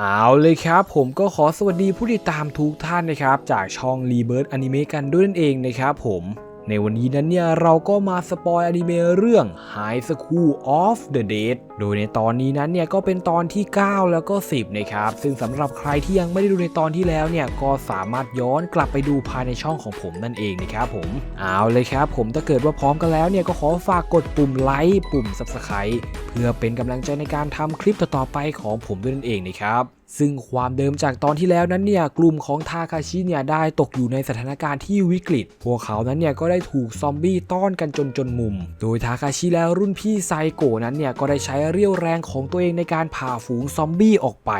เอาเลยครับผมก็ขอสวัสดีผู้ติดตามทุกท่านนะครับ จากช่อง Rebirth Anime กันด้วยนั่นเองนะครับผม ในวันนี้นั้นเนี่ยเราก็มาสปอยอนิเมะเรื่อง High School of the Dead โดยในตอนนี้นั้นเนี่ยก็เป็นตอนที่ 9 แล้วก็ 10 นะครับ ซึ่งสำหรับใครที่ยังไม่ได้ดูในตอนที่แล้วเนี่ยก็สามารถย้อนกลับไปดูภายในช่องของผมนั่นเองนะครับผม เอาเลยครับ ผมถ้าเกิดว่าพร้อมกันแล้วเนี่ยก็ขอฝากกดปุ่มไลค์ปุ่ม Subscribe เพื่อเป็นกำลังใจในการทำคลิปต่อๆไปของผมด้วยนั่นเองนะครับซึ่งความเดิมจากตอนที่แล้วนั้นเนี่ยกลุ่มของทาคาชิเนี่ยได้ตกอยู่ในสถานการณ์ที่วิกฤต พวกเขานั้นเนี่ยก็ได้ถูกซอมบี้ต้อนกันจนจนมุม โดยทาคาชิแล้วรุ่นพี่ไซโกะนั้นเนี่ยก็ได้ใช้เรี่ยวแรงของตัวเองในการผ่าฝูงซอมบี้ออกไป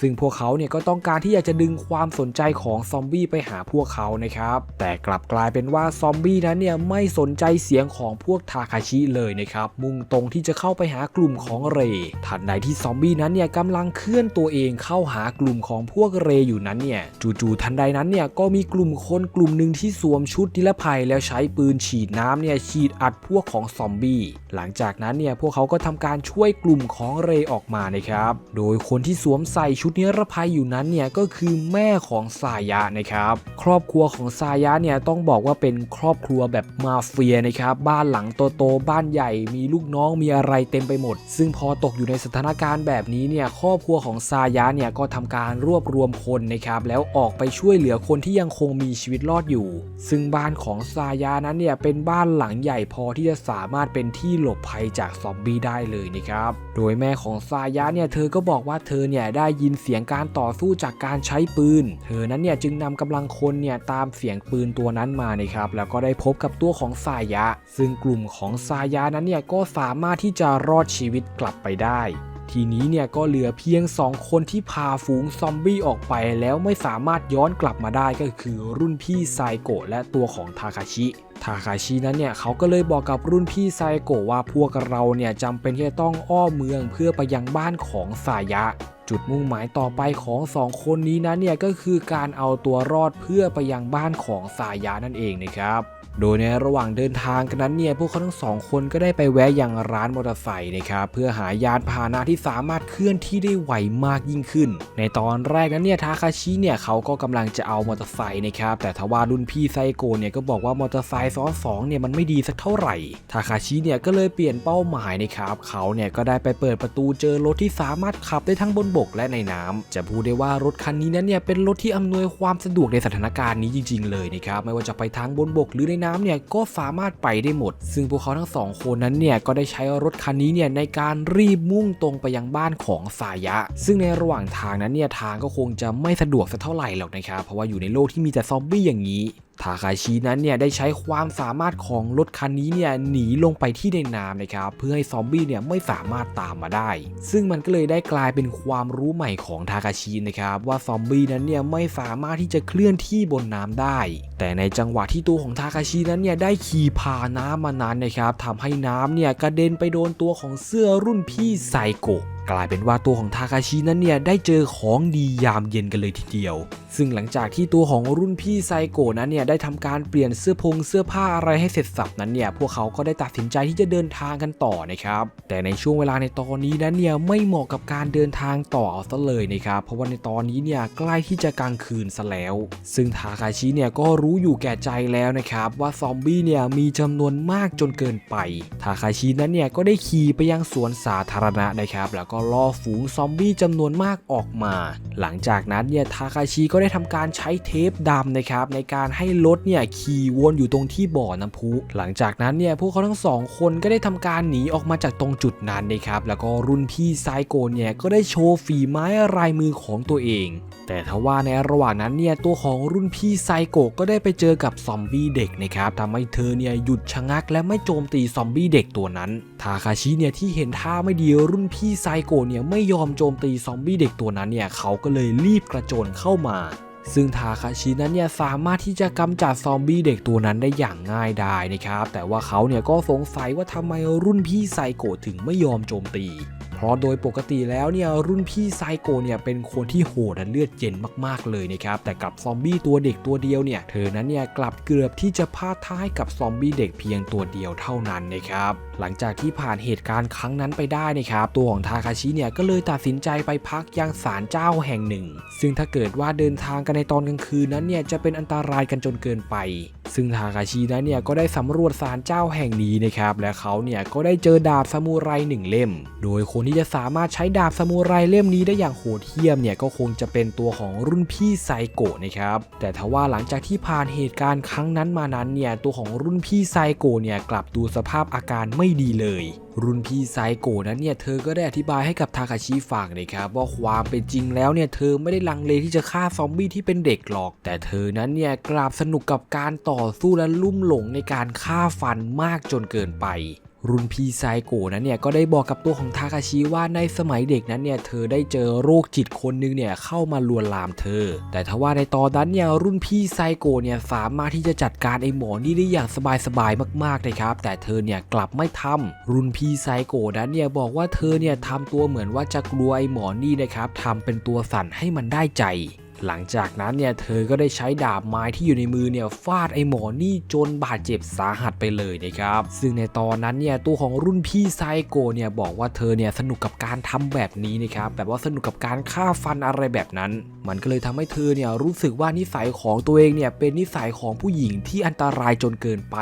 ซึ่งพวกเขาเนี่ยก็ต้องการที่อยากจะดึงความสนใจของซอมบี้ไปหาพวกเขานะครับ แต่กลับกลายเป็นว่าซอมบี้นั้นเนี่ยไม่สนใจเสียงของพวกทาคาชิเลยนะครับ มุ่งตรงที่จะเข้าไปหากลุ่มของเร ทันใดที่ซอมบี้นั้นเนี่ยกำลังเคลื่อนตัวเองเข้าหากลุ่มของพวกเรอยู่นั้นเนี่ย จู่ๆทันใดนั้นเนี่ยก็มีกลุ่มคนกลุ่มหนึ่งที่สวมชุดนิรภัยแล้วใช้ปืนฉีดน้ำเนี่ยฉีดอัดพวกของซอมบี้ หลังจากนั้นเนี่ยพวกเขาก็ทำการช่วยกลุ่มของเรออกมานะครับ โดยคนที่สวมใส่ชุดนิรภัยอยู่นั้นเนี่ยก็คือแม่ของซายะนะครับครอบครัวของซายะเนี่ยต้องบอกว่าเป็นครอบครัวแบบมาเฟียนะครับบ้านหลังโตๆบ้านใหญ่มีลูกน้องมีอะไรเต็มไปหมด ซึ่งพอตกอยู่ในสถานการณ์แบบนี้เนี่ยครอบครัวของซายะเนี่ยก็ทำการรวบรวมคนนะครับแล้วออกไปช่วยเหลือคนที่ยังคงมีชีวิตรอดอยู่ ซึ่งบ้านของซายะนั้นเนี่ยเป็นบ้านหลังใหญ่พอที่จะสามารถเป็นที่หลบภัยจากซอมบี้ได้เลยนะครับโดยแม่ของซายะเนี่ยเธอก็บอกว่าเธอเนี่ยได้ยินเสียงการต่อสู้จากการใช้ปืน เธอนั้นเนี่ยจึงนำกำลังคนเนี่ยตามเสียงปืนตัวนั้นมานะครับแล้วก็ได้พบกับตัวของซายะ ซึ่งกลุ่มของซายะนั้นเนี่ยก็สามารถที่จะรอดชีวิตกลับไปได้ทีนี้เนี่ยก็เหลือเพียง 2 คนที่พาฝูงซอมบี้ออกไปแล้วไม่สามารถย้อนกลับมาได้ก็คือรุ่นพี่ไซโกะและตัวของทาคาชิ ทาคาชินั้นเนี่ยเขาก็เลยบอกกับรุ่นพี่ไซโกะว่าพวกเราเนี่ยจำเป็นที่จะต้องอ้อมเมืองเพื่อไปยังบ้านของสายะ จุดมุ่งหมายต่อไปของสองคนนี้นั้นเนี่ยก็คือการเอาตัวรอดเพื่อไปยังบ้านของสายะนั่นเองนะครับ โดยในระหว่างเดินทางกันนั้นเนี่ยพวกเขาทั้งสองคนก็ได้ไปแวะยังร้านมอเตอร์ไซค์นะครับเพื่อหายานพาหนะที่สามารถเคลื่อนที่ได้ไวมากยิ่งขึ้น ในตอนแรกนั้นเนี่ยทาคาชิเนี่ยเขาก็กำลังจะเอามอเตอร์ไซค์นะครับแต่ทว่ารุ่นพี่ไซโกเนี่ยก็บอกว่ามอเตอร์ไซค์ซ้อนสองเนี่ยมันไม่ดีสักเท่าไหร่ทาคาชิเนี่ยก็เลยเปลี่ยนเป้าหมายนะครับเขาเนี่ยก็ได้ไปเปิดประตูเจอรถที่สามารถขับได้ทั้งบนบกและในน้ำจะพูดได้ว่ารถคันนี้นั้นเนี่ยเป็นรถที่อำนวยความสะดวกในสถานการณ์นี้จริง ๆ เลยนะครับไม่ว่าจะไปทางบนบกหรือในน้ำเนี่ยก็สามารถไปได้หมด ซึ่งพวกเขาทั้งสองคนนั้นเนี่ยก็ได้ใช้รถคันนี้เนี่ยในการรีบมุ่งตรงไปยังบ้านของสายะ ซึ่งในระหว่างทางนั้นเนี่ยทางก็คงจะไม่สะดวกสักเท่าไหร่หรอกนะครับเพราะว่าอยู่ในโลกที่มีแต่ซอมบี้อย่างนี้ ทาคาชินั้นเนี่ยได้ใช้ความสามารถของรถคันนี้เนี่ยหนีลงไปที่ในน้ำนะครับเพื่อให้ซอมบี้เนี่ยไม่สามารถตามมาได้ ซึ่งมันก็เลยได้กลายเป็นความรู้ใหม่ของทาคาชินะครับว่าซอมบี้นั้นเนี่ยไม่สามารถที่จะเคลื่อนที่บนน้ำได้ แต่ในจังหวะที่ตัวของทาคาชินั้นเนี่ยได้ขี่พาน้ำมานั้นนะครับทำให้น้ำเนี่ยกระเด็นไปโดนตัวของเสื้อรุ่นพี่ไซโกะกลายเป็นว่าตัวของทาคาชินั้นเนี่ยได้เจอของดียามเย็นกันเลยทีเดียว ซึ่งหลังจากที่ตัวของรุ่นพี่ไซโกะนั้นเนี่ยได้ทำการเปลี่ยนเสื้อพงเสื้อผ้าอะไรให้เสร็จสับนั้นเนี่ยพวกเขาก็ได้ตัดสินใจที่จะเดินทางกันต่อนะครับ แต่ในช่วงเวลาในตอนนี้นั้นเนี่ยไม่เหมาะกับการเดินทางต่อเอาซะเลยนะครับ เพราะว่าในตอนนี้เนี่ยใกล้ที่จะกลางคืนซะแล้ว ซึ่งทาคาชิเนี่ยก็รู้อยู่แก่ใจแล้วนะครับว่าซอมบี้เนี่ยมีจำนวนมากจนเกินไป ทาคาชินั้นเนี่ยก็ได้ขี่ไปยังสวนสาธารณะนะครับแล้วก็ล่อฝูงซอมบี้จำนวนมากออกมา หลังจากนั้นเนี่ยทาคาชิก็ได้ทำการใช้เทปดำนะครับในการให้รถเนี่ยขี่วนอยู่ตรงที่บ่อน้ำพุ หลังจากนั้นเนี่ยพวกเขาทั้งสองคนก็ได้ทำการหนีออกมาจากตรงจุดนั้นนะครับแล้วก็รุ่นพี่ไซโกนเนี่ยก็ได้โชว์ฝีไม้ลายมือของตัวเอง แต่ทว่าในระหว่างนั้นเนี่ยตัวของรุ่นพี่ไซโกะก็ได้ไปเจอกับซอมบี้เด็กนะครับทำให้เธอเนี่ยหยุดชะงักและไม่โจมตีซอมบี้เด็กตัวนั้นทาคาชิเนี่ยที่เห็นท่าไม่ดีรุ่นพี่ไซโกเนี่ยไม่ยอมโจมตีซอมบี้เด็กตัวนั้นเนี่ยเขาก็เลยรีบกระโจนเข้ามา ซึ่งทาคาชินั้นเนี่ยสามารถที่จะกำจัดซอมบี้เด็กตัวนั้นได้อย่างง่ายดายนะครับ แต่ว่าเขาเนี่ยก็สงสัยว่าทำไมรุ่นพี่ไซโกถึงไม่ยอมโจมตีเพราะโดยปกติแล้วเนี่ยรุ่นพี่ไซโกเนี่ยเป็นคนที่โหดและเลือดเย็นมากๆเลยนะครับแต่กับซอมบี้ตัวเด็กตัวเดียวเนี่ยเธอนั้นเนี่ยกลับเกือบที่จะพลาดท่าให้กับซอมบี้เด็กเพียงตัวเดียวเท่านั้นนะครับ หลังจากที่ผ่านเหตุการณ์ครั้งนั้นไปได้นะครับ ตัวของทาคาชิเนี่ยก็เลยตัดสินใจไปพักยังศาลเจ้าแห่งหนึ่ง ซึ่งถ้าเกิดว่าเดินทางกันในตอนกลางคืนนั้นเนี่ยจะเป็นอันตรายกันจนเกินไป ซึ่งทาคาชินั้นเนี่ยก็ได้สำรวจศาลเจ้าแห่งนี้นะครับ และเขาเนี่ยก็ได้เจอดาบซามูไรหนึ่งเล่ม โดยคนที่จะสามารถใช้ดาบซามูไรเล่มนี้ได้อย่างโหดเหี้ยมเนี่ยก็คงจะเป็นตัวของรุ่นพี่ไซโกะนะครับ แต่ทว่าหลังจากที่ผ่านเหตุการณ์ครั้งนั้นมานั้นเนี่ยตัวของรุ่นพี่ไซโกะเนี่ยกลับดูสภาพอาการไม่ดีเลย รุ่นพี่ไซโกะนั้นเนี่ยเธอก็ได้อธิบายให้กับทาคาชิฟังนะครับว่าความเป็นจริงแล้วเนี่ยเธอไม่ได้ลังเลที่จะฆ่าซอมบี้ที่เป็นเด็กหรอก แต่เธอนั้นเนี่ยกลับสนุกกับการต่อสู้และลุ่มหลงในการฆ่าฟันมากจนเกินไป รุ่นพี่ไซโกะนั้นเนี่ยก็ได้บอกกับตัวของทาคาชิว่าในสมัยเด็กนั้นเนี่ยเธอได้เจอโรคจิตคนหนึงเนี่ยเข้ามาลวนลามเธอ แต่ทว่าในตอนนั้นเนี่ยรุ่นพี่ไซโกะเนี่ยสามารถที่จะจัดการไอ้หมอนี่ได้อย่างสบายๆมากๆเลยครับ แต่เธอเนี่ยกลับไม่ทำรุ่นพี่ไซโกะนั้นเนี่ยบอกว่าเธอเนี่ยทำตัวเหมือนว่าจะกลัวไอ้หมอนี่นะครับทำเป็นตัวสั่นให้มันได้ใจ หลังจากนั้นเนี่ยเธอก็ได้ใช้ดาบไม้ที่อยู่ในมือเนี่ยฟาดไอ้หมอนี่จนบาดเจ็บสาหัสไปเลยนะครับ ซึ่งในตอนนั้นเนี่ยตัวของรุ่นพี่ไซโกเนี่ยบอกว่าเธอเนี่ยสนุกกับการทำแบบนี้นะครับแบบว่าสนุกกับการฆ่าฟันอะไรแบบนั้น มันก็เลยทำให้เธอเนี่ยรู้สึกว่านิสัยของตัวเองเนี่ยเป็นนิสัยของผู้หญิงที่อันตรายจนเกินไป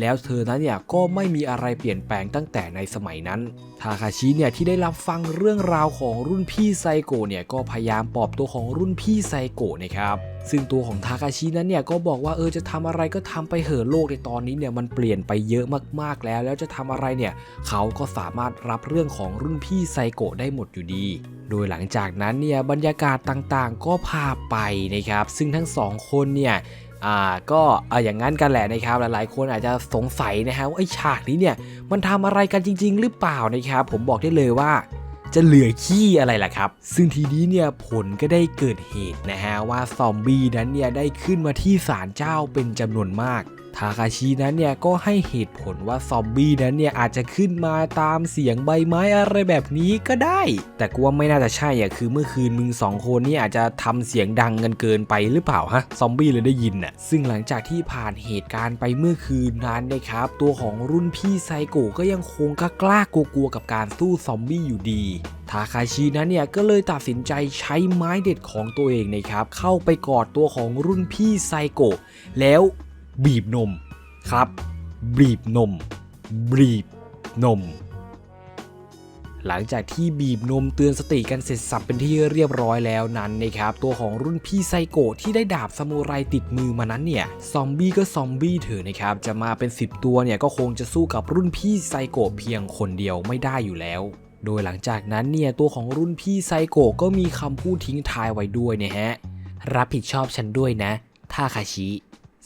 แล้วเธอนั้นเนี่ยก็ไม่มีอะไรเปลี่ยนแปลงตั้งแต่ในสมัยนั้นทาคาชิเนี่ยที่ได้รับฟังเรื่องราวของรุ่นพี่ไซโกเนี่ยก็พยายามปลอบตัวของรุ่นพี่ไซโกะนะครับซึ่งตัวของทาคาชินั้นเนี่ยก็บอกว่าเออจะทำอะไรก็ทำไปเหอะโลกในตอนนี้เนี่ยมันเปลี่ยนไปเยอะมากๆแล้ว แล้วจะทำอะไรเนี่ยเขาก็สามารถรับเรื่องของรุ่นพี่ไซโกะได้หมดอยู่ดี โดยหลังจากนั้นเนี่ยบรรยากาศต่างๆ ก็พาไปนะครับ ซึ่งทั้งสองคนเนี่ยอ่าก็เอาอย่างนั้นกันแหละนะครับหลายๆ คนอาจจะสงสัยนะฮะว่าไอ้ฉากนี้เนี่ยมันทำอะไรกันจริง ๆ หรือเปล่านะครับ ผมบอกได้เลยว่า จะเหลือขี้อะไรล่ะครับ ซึ่งทีนี้เนี่ยผลก็ได้เกิดเหตุนะฮะว่าซอมบี้นั้นเนี่ยได้ขึ้นมาที่ศาลเจ้าเป็นจำนวนมาก ทาคาชินั้นเนี่ยก็ให้เหตุผลว่าซอมบี้นั้นเนี่ยอาจจะขึ้นมาตามเสียงใบไม้อะไรแบบนี้ก็ได้ แต่กูว่าไม่น่าจะใช่อะคือเมื่อคืนมึงสองคนนี่อาจจะทำเสียงดังกันเกินไปหรือเปล่าฮะซอมบี้เลยได้ยินน่ะซึ่งหลังจากที่ผ่านเหตุการณ์ไปเมื่อคืนนั้นนะครับ ตัวของรุ่นพี่ไซโกะก็ยังคงกล้ากล้ากลัวๆกับการสู้ซอมบี้อยู่ดีทาคาชินั้นเนี่ยก็เลยตัดสินใจใช้ไม้เด็ดของตัวเองนะครับ เข้าไปกอดตัวของรุ่นพี่ไซโกะแล้ว บีบนมครับ บีบนม บีบนม หลังจากที่บีบนมเตือนสติกันเสร็จสับเป็นที่เรียบร้อยแล้วนั้นนะครับ ตัวของรุ่นพี่ไซโกะที่ได้ดาบซามูไรติดมือมานั้นเนี่ย ซอมบี้ก็ซอมบี้เถอะนะครับ จะมาเป็น 10 ตัวเนี่ยก็คงจะสู้กับรุ่นพี่ไซโกะเพียงคนเดียวไม่ได้อยู่แล้วโดยหลังจากนั้นเนี่ยตัวของรุ่นพี่ไซโกะก็มีคำพูดทิ้งท้ายไว้ด้วยนะฮะ รับผิดชอบฉันด้วยนะทาคาชิ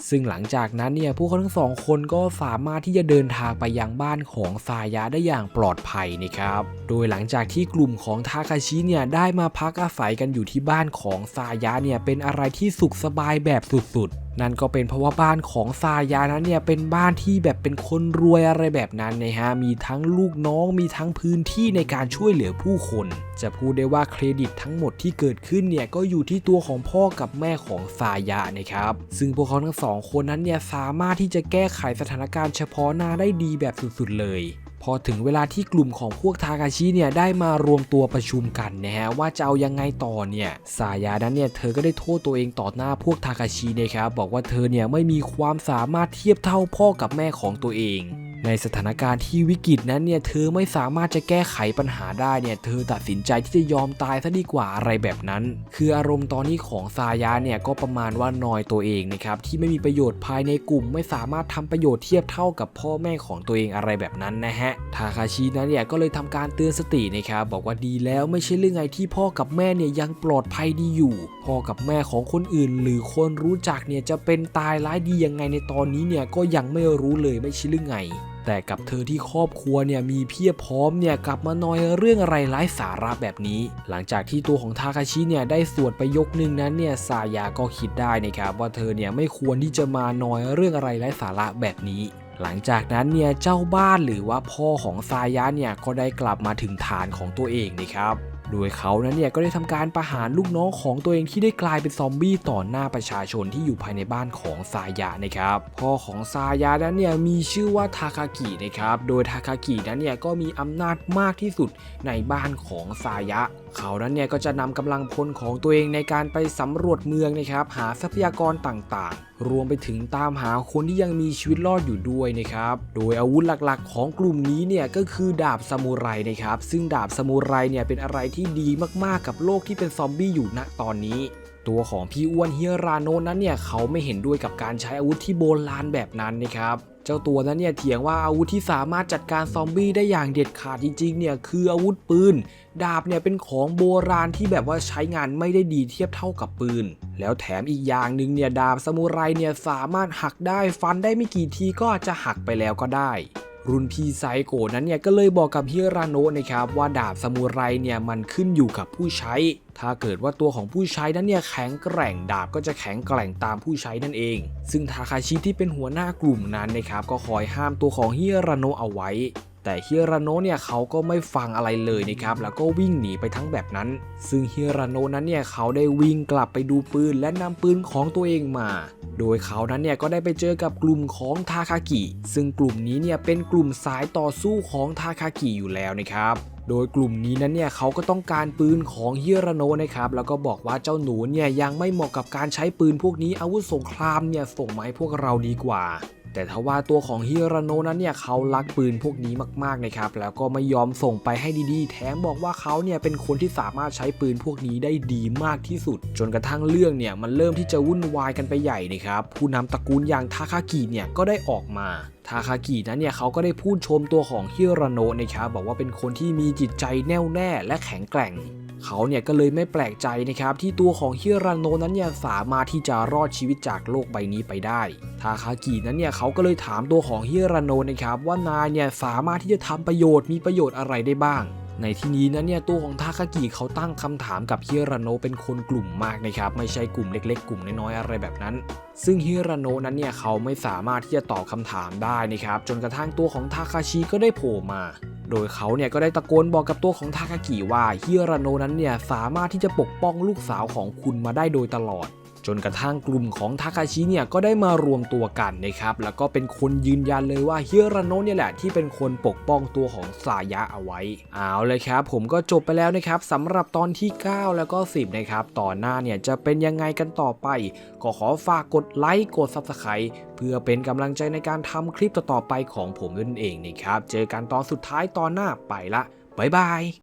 ซึ่งหลังจากนั้นเนี่ยพวกเขาทั้งสองคนก็สามารถที่จะเดินทางไปยังบ้านของซายะได้อย่างปลอดภัยนะครับ โดยหลังจากที่กลุ่มของทาคาชิเนี่ยได้มาพักอาศัยกันอยู่ที่บ้านของซายะเนี่ยเป็นอะไรที่สุขสบายแบบสุดๆนั่นก็เป็นเพราะว่าบ้านของซายานั้นเนี่ยเป็นบ้านที่แบบเป็นคนรวยอะไรแบบนั้นนะฮะมีทั้งลูกน้องมีทั้งพื้นที่ในการช่วยเหลือผู้คน จะพูดได้ว่าเครดิตทั้งหมดที่เกิดขึ้นเนี่ยก็อยู่ที่ตัวของพ่อกับแม่ของซายะนะครับซึ่งพวกเขาทั้งสองคนนั้นเนี่ยสามารถที่จะแก้ไขสถานการณ์เฉพาะหน้าได้ดีแบบสุดๆเลย พอถึงเวลาที่กลุ่มของพวกทากาชิเนี่ยได้มารวมตัวประชุมกันนะฮะว่าจะเอายังไงต่อเนี่ยสายานั้นเนี่ยเธอก็ได้โทษตัวเองต่อหน้าพวกทากาชินะครับบอกว่าเธอเนี่ยไม่มีความสามารถเทียบเท่าพ่อกับแม่ของตัวเอง ในสถานการณ์ที่วิกฤตนั้นเนี่ยเธอไม่สามารถจะแก้ไขปัญหาได้เนี่ยเธอตัดสินใจที่จะยอมตายซะดีกว่าอะไรแบบนั้น คืออารมณ์ตอนนี้ของซายาเนี่ยก็ประมาณว่านอยตัวเองนะครับที่ไม่มีประโยชน์ภายในกลุ่ม ไม่สามารถทำประโยชน์เทียบเท่ากับพ่อแม่ของตัวเองอะไรแบบนั้นนะฮะทาคาชินั้นเนี่ยก็เลยทำการเตือนสตินะครับบอกว่าดีแล้วไม่ใช่เรื่องไงที่พ่อกับแม่เนี่ยยังปลอดภัยดีอยู่ พ่อกับแม่ของคนอื่น หรือคนรู้จักเนี่ยจะเป็นตายร้ายดียังไงในตอนนี้เนี่ยก็ยังไม่รู้เลยไม่ใช่เรื่องไง แต่กับเธอที่ครอบครัวเนี่ยมีเพียบพร้อมเนี่ยกลับมานอยเรื่องอะไรไร้สาระแบบนี้ หลังจากที่ตัวของทาคาชิเนี่ยได้สวดไปยกหนึ่งนั้นเนี่ยซายาก็คิดได้นะครับว่าเธอเนี่ยไม่ควรที่จะมานอยเรื่องอะไรไร้สาระแบบนี้หลังจากนั้นเนี่ยเจ้าบ้านหรือว่าพ่อของซายะเนี่ยก็ได้กลับมาถึงฐานของตัวเองนะครับ โดยเขานั้นเนี่ยก็ได้ทำการประหารลูกน้องของตัวเองที่ได้กลายเป็นซอมบี้ต่อหน้าประชาชนที่อยู่ภายในบ้านของซายะนะครับ พ่อของซายะนั้นเนี่ยมีชื่อว่าทาคากินะครับ โดยทาคากินั้นเนี่ยก็มีอำนาจมากที่สุดในบ้านของซายะ เขานั้นเนี่ยก็จะนำกำลังพลของตัวเองในการไปสำรวจเมืองนะครับ หาทรัพยากรต่างๆ รวมไปถึงตามหาคนที่ยังมีชีวิตรอดอยู่ด้วยนะครับ โดยอาวุธหลักๆ ของกลุ่มนี้เนี่ยก็คือดาบซามูไรนะครับ ซึ่งดาบซามูไรเนี่ยเป็นอะไรที่ดีมากๆกับโลกที่เป็นซอมบี้อยู่ณตอนนี้ ตัวของพี่อ้วนเฮียราโนนั้นเนี่ยเขาไม่เห็นด้วยกับการใช้อาวุธที่โบราณแบบนั้นนะครับเจ้าตัวนั้นเนี่ยเถียงว่าอาวุธที่สามารถจัดการซอมบี้ได้อย่างเด็ดขาดจริงๆเนี่ยคืออาวุธปืน ดาบเนี่ยเป็นของโบราณที่แบบว่าใช้งานไม่ได้ดีเทียบเท่ากับปืน แล้วแถมอีกอย่างหนึ่งเนี่ยดาบซามูไรเนี่ยสามารถหักได้ฟันได้ไม่กี่ทีก็จะหักไปแล้วก็ได้ รุ่นพี่ไซโกนั้นเนี่ยก็เลยบอกกับฮิราโนะนะครับว่าดาบซามูไรเนี่ยมันขึ้นอยู่กับผู้ใช้ ถ้าเกิดว่าตัวของผู้ใช้นั้นเนี่ยแข็งแกร่งดาบก็จะแข็งแกร่งตามผู้ใช้นั่นเอง ซึ่งทาคาชิที่เป็นหัวหน้ากลุ่มนั้นนะครับก็คอยห้ามตัวของฮิราโนะเอาไว้ แต่เฮิราโนะเนี่ยเขาก็ไม่ฟังอะไรเลยนะครับแล้วก็วิ่งหนีไปทั้งแบบนั้น ซึ่งเฮิราโนะนั้นเนี่ยเขาได้วิ่งกลับไปดูปืนและนำปืนของตัวเองมา โดยเขานั้นเนี่ยก็ได้ไปเจอกับกลุ่มของทาคากิ ซึ่งกลุ่มนี้เนี่ยเป็นกลุ่มสายต่อสู้ของทาคากิอยู่แล้วนะครับโดยกลุ่มนี้นั้นเนี่ยเขาก็ต้องการปืนของเฮิราโนนะครับแล้วก็บอกว่าเจ้าหนูเนี่ยยังไม่เหมาะกับการใช้ปืนพวกนี้อาวุธสงครามเนี่ยส่งมาให้พวกเราดีกว่า แต่ทว่าตัวของฮิราโนนั้นเนี่ยเขารักปืนพวกนี้มากๆนะครับแล้วก็ไม่ยอมส่งไปให้ดีๆ แถมบอกว่าเขาเนี่ยเป็นคนที่สามารถใช้ปืนพวกนี้ได้ดีมากที่สุด จนกระทั่งเรื่องเนี่ยมันเริ่มที่จะวุ่นวายกันไปใหญ่นะครับผู้นำตระกูลอย่างทาคากิเนี่ยก็ได้ออกมาทาคากินั้นเนี่ยเขาก็ได้พูดชมตัวของฮิราโนะนะครับบอกว่าเป็นคนที่มีจิตใจแน่วแน่และแข็งแกร่ง เขาเนี่ยก็เลยไม่แปลกใจนะครับที่ตัวของฮิราโนนั้นเนี่ยสามารถที่จะรอดชีวิตจากโลกใบนี้ไปได้ ทาคากินั้นเนี่ยเขาก็เลยถามตัวของฮิราโนนะครับว่านายเนี่ยสามารถที่จะทำประโยชน์มีประโยชน์อะไรได้บ้าง ในที่นี้นั้นเนี่ยตัวของทาคากิเขาตั้งคำถามกับฮิราโนะเป็นคนกลุ่มมากนะครับไม่ใช่กลุ่มเล็ก ๆ กลุ่มน้อยๆอะไรแบบนั้น ซึ่งฮิราโนะนั้นเนี่ยเขาไม่สามารถที่จะตอบคำถามได้นะครับจนกระทั่งตัวของทาคาชิก็ได้โผล่มาโดยเขาเนี่ยก็ได้ตะโกนบอกกับตัวของทาคากิว่าฮิราโนะนั้นเนี่ยสามารถที่จะปกป้องลูกสาวของคุณมาได้โดยตลอด จนกระทั่งกลุ่มของทาคาชิเนี่ยก็ได้มารวมตัวกันนะครับแล้วก็เป็นคนยืนยันเลยว่าเฮิราโนะเนี่ยแหละที่เป็นคนปกป้องตัวของสายะเอาไว้เอาเลยครับ ผมก็จบไปแล้วนะครับสำหรับตอนที่ 9 แล้วก็ 10นะครับต่อหน้าเนี่ยจะเป็นยังไงกันต่อไป ก็ขอฝากกดไลค์กด Subscribe เพื่อเป็นกำลังใจในการทำคลิปต่อๆไปของผมนั่นเองนะครับเจอกันตอนสุดท้ายตอนหน้าไปละบ๊ายบาย